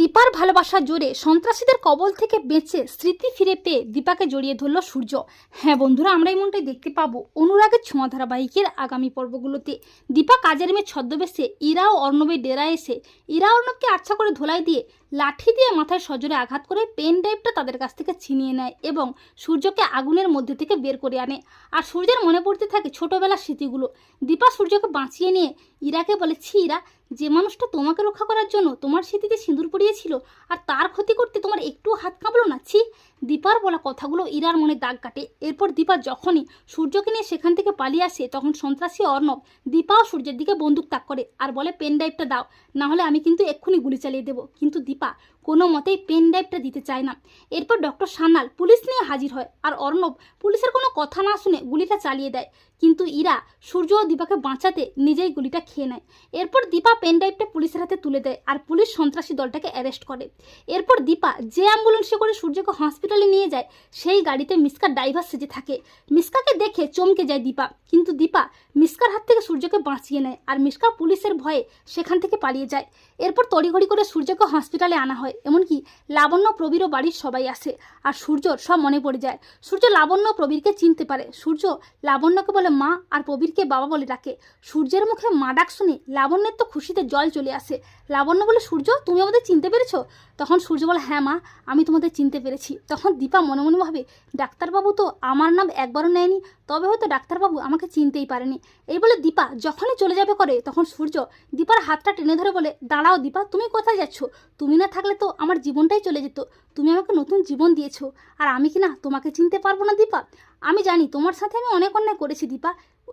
দীপার ভালোবাসা জোরে সন্ত্রাসীদের কবল থেকে বেঁচে স্মৃতি ফিরে পেয়ে দীপাকে জড়িয়ে ধরল সূর্য। হ্যাঁ বন্ধুরা, আমরা এমনটাই দেখতে পাবো অনুরাগের ছোঁয়া ধারাবাহিকের আগামী পর্বগুলোতে। দীপা কাজের মেয়ে ছদ্মবেশে ইরা ও অর্ণবের ডেরায় এসে ইরা অর্ণবকে আচ্ছা করে ধোলাই দিয়ে লাঠি দিয়ে মাথায় সজোরে আঘাত করে পেন ড্রাইভটা তাদের কাছ থেকে ছিনিয়ে নেয় এবং সূর্যকে আগুনের মধ্যে থেকে বের করে আনে। আর সূর্যের মনে পড়তে থাকে ছোটবেলার স্মৃতিগুলো। দীপা সূর্যকে বাঁচিয়ে নিয়ে ইরাকে বলে, ছি ইরা যে মানুষটা তোমাকে রক্ষা করার জন্য তোমার স্মৃতিতে সিঁদুর পড়িয়েছিল আর তার ক্ষতি করতে তোমার একটু হাত কাঁপলো না, ছি। দীপার বলা কথাগুলো ইরার মনে দাগ কাটে। এরপর দীপা যখনই সূর্যকে নিয়ে সেখান থেকে পালিয়ে আসে, তখন সন্ত্রাসী অর্ণব দীপাও সূর্যের দিকে বন্দুক তাক করে আর বলে, পেন ড্রাইভটা দাও, না হলে আমি কিন্তু এক্ষুনি গুলি চালিয়ে দেবো। কিন্তু দীপা কোনো মতেই পেন ড্রাইভটা দিতে চায় না। এরপর ডক্টর সান্যাল পুলিশ নিয়ে হাজির হয় আর অর্ণব পুলিশের কোনো কথা না শুনে গুলিটা চালিয়ে দেয়। কিন্তু ইরা সূর্য ও দীপাকে বাঁচাতে নিজেই গুলিটা খেয়ে নেয়। এরপর দীপা পেন ড্রাইভটা পুলিশের হাতে তুলে দেয় আর পুলিশ সন্ত্রাসী দলটাকে অ্যারেস্ট করে। এরপর দীপা যে অ্যাম্বুলেন্সে করে সূর্যকে হসপিটালে নিয়ে যায়, সেই গাড়িতে মিসকা ড্রাইভার সেজে থাকে। মিসকাকে দেখে চমকে যায় দীপা। কিন্তু দীপা মিসকার হাত থেকে সূর্যকে বাঁচিয়ে নেয় আর মিসকা পুলিশের ভয়ে সেখান থেকে পালিয়ে যায়। এরপর তড়িঘড়ি করে সূর্যকে হসপিটালে আনা হয়। এমনকি লাবণ্য প্রবীরও বাড়ির সবাই আসে আর সূর্যর সব মনে পড়ে যায়। সূর্য লাবণ্য প্রবীরকে চিনতে পারে। সূর্য লাবণ্যকে বলে মা আর প্রবীরকে বাবা বলে ডাকে। সূর্যের মুখে মা ডাক শুনে লাবণ্যের তো খুশিতে জল চলে আসে। লাবণ্য বলে, সূর্য, তুমি আমাদের চিনতে পেরেছ? তখন সূর্য বলে হ্যাঁ মা, আমি তোমাদের চিনতে পেরেছি। তখন দীপা মনে মনে ভাবে, ডাক্তারবাবু তো আমার নাম একবারও নেয়নি, তবে হয়তো ডাক্তারবাবু আমাকে চিনতেই পারেনি। এই বলে দীপা যখনই চলে যাবে করে তখন সূর্য দীপার হাতটা টেনে ধরে বলে, দাঁড়াও দীপা, তুমি কোথায় যাচ্ছ? তুমি না থাকলে তো আমার জীবনটাই চলে যেত। তুমি আমাকে নতুন জীবন দিয়েছ, আর আমি কি না তোমাকে চিনতে পারব না দীপা? আমি জানি, তোমার সাথে আমি অনেক অন্যায় করেছি দীপা,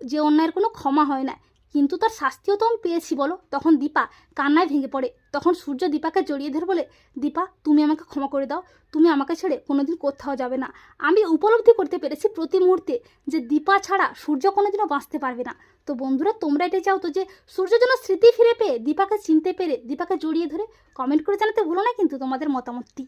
যে অন্যায়ের কোনো ক্ষমা হয় না। কিন্তু তার শাস্তিও তো আমি পেয়েছি, বলো। তখন দীপা কান্নায় ভেঙে পড়ে। তখন সূর্য দীপাকে জড়িয়ে ধরে বলে, দীপা, তুমি আমাকে ক্ষমা করে দাও। তুমি আমাকে ছেড়ে কোনোদিন কোথাও যাবে না। আমি উপলব্ধি করতে পেরেছি প্রতি মুহূর্তে যে দীপা ছাড়া সূর্য কোনোদিনও বাঁচতে পারবে না। তো বন্ধুরা, তোমরা এটাই চাও তো যে সূর্য যেন স্মৃতি ফিরে পেয়ে দীপাকে চিনতে পেরে দীপাকে জড়িয়ে ধরে কমেন্ট করে জানাতে ভুলো না কিন্তু তোমাদের মতামতটি।